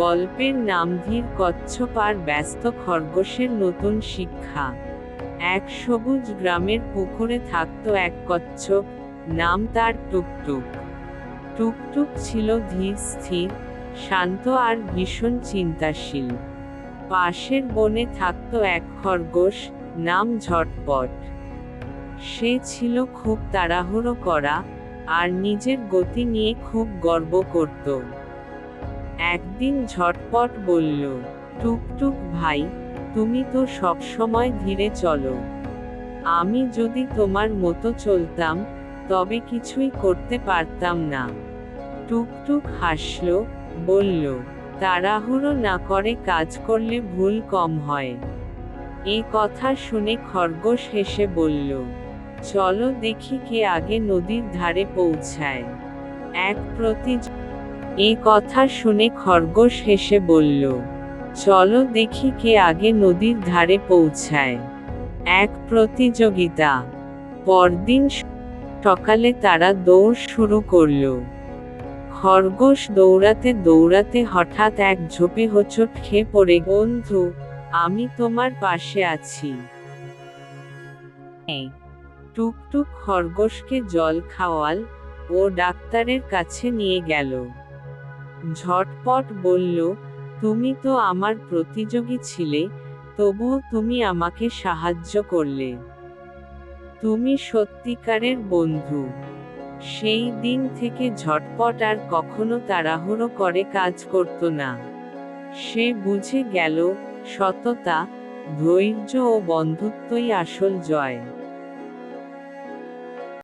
গল্পের নাম ধীর কচ্ছপ আর ব্যস্ত খরগোশের নতুন শিক্ষা। এক সবুজ গ্রামের পুকুরে থাকত এক কচ্ছপ, নাম তার টুকটুক। টুকটুক ছিল ধীর, স্থির, শান্ত আর ভীষণ চিন্তাশীল। পাশের বনে থাকত এক খরগোশ, নাম ঝটপট। সে ছিল খুব তাড়াহুড়ো করা আর নিজের গতি নিয়ে খুব গর্ব করত। একদিন ঝটপট বলল টুকটুক ভাই, তুমি তো সবসময় ধীরে চলো। আমি যদি তোমার মতো চলতাম, তবে কিছুই করতে পারতাম না। টুকটুক হাসল, বলল, তাড়াহুড়ো না করে কাজ করলে ভুল কম হয়। এ কথা শুনে খরগোশ হেসে বলল, চলো দেখি কে আগে নদীর ধারে পৌঁছায়। এক প্রতি এ কথা শুনে খরগোশ হেসে বলল চলো দেখি কে আগে নদীর ধারে পৌঁছায়। এক প্রতিযোগিতা। পরদিন সকালে তারা দৌড় শুরু করল। খরগোশ দৌড়াতে দৌড়াতে হঠাৎ এক ঝোপে হোঁচট খেয়ে পড়ে বন্ধু আমি তোমার পাশে আছি। এই, টুকটুক খরগোশকে জল খাওয়াল ও ডাক্তারের কাছে নিয়ে গেল। ঝটপট বলল, তুমি তো আমার প্রতিযোগী ছিলে, তবুও তুমি আমাকে সাহায্য করলে। তুমি সত্যিকারের বন্ধু। সেই দিন থেকে ঝটপট আর কখনো তাড়াহুড়ো করে কাজ করত না। সে বুঝে গেল, সততা, ধৈর্য ও বন্ধুত্বই আসল জয়।